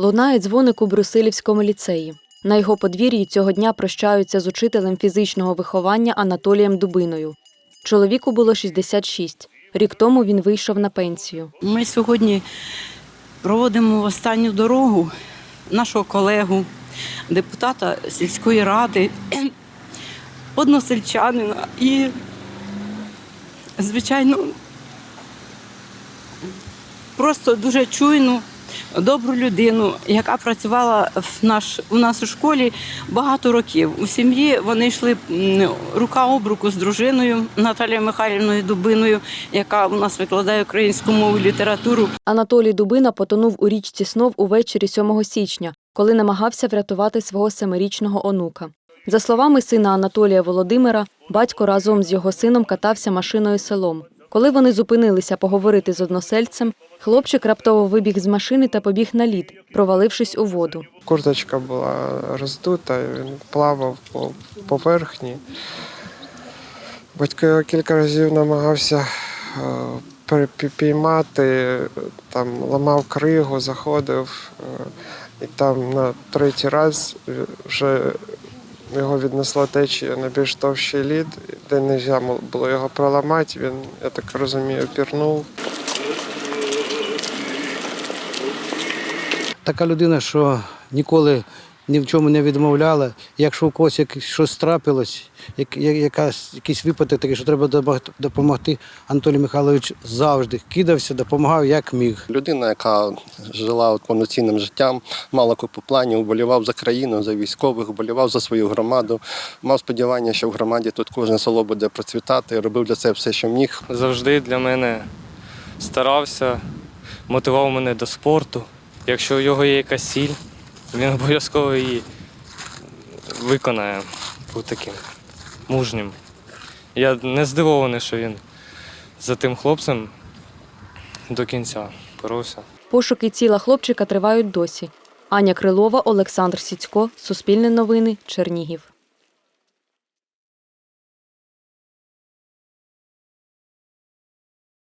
Лунає дзвоник у Брусилівському ліцеї. На його подвір'ї цього дня прощаються з учителем фізичного виховання Анатолієм Дубиною. Чоловіку було 66. Рік тому він вийшов на пенсію. Ми сьогодні проводимо останню дорогу нашого колегу, депутата сільської ради, односельчанина і, звичайно, просто дуже чуйну, добру людину, яка працювала в наш, у нас у школі багато років. У сім'ї вони йшли рука об руку з дружиною Наталією Михайлівною Дубиною, яка у нас викладає українську мову і літературу. Анатолій Дубина потонув у річці Снов увечері 7 січня, коли намагався врятувати свого семирічного онука. За словами сина Анатолія Володимира, батько разом з його сином катався машиною селом. Коли вони зупинилися поговорити з односельцем, хлопчик раптово вибіг з машини та побіг на лід, провалившись у воду. Курточка була роздута, він плавав по поверхні. Батько кілька разів намагався е, перепіймати, там ламав кригу, заходив, е, і там на третій раз вже його віднесло течія на більш товщий лід, де не можна було його проламати. Він, я так розумію, пірнув. така людина, що ніколи ні в чому не відмовляла. Якщо у когось щось трапилось, як, якась, якийсь випадок такий, що треба допомогти, Анатолій Михайлович завжди кидався, допомагав як міг. Людина, яка жила от повноцінним життям, мала купу планів, вболівав за країну, за військових, вболівав за свою громаду. Мав сподівання, що в громаді тут кожне село буде процвітати, робив для це все, що міг. завжди для мене старався, мотивував мене до спорту. Якщо у нього є якась ціль, він обов'язково її виконає. Був таким мужнім. Я не здивований, що він за тим хлопцем до кінця боровся. Пошуки тіла хлопчика тривають досі. Аня Крилова, Олександр Сіцько, Суспільне новини, Чернігів.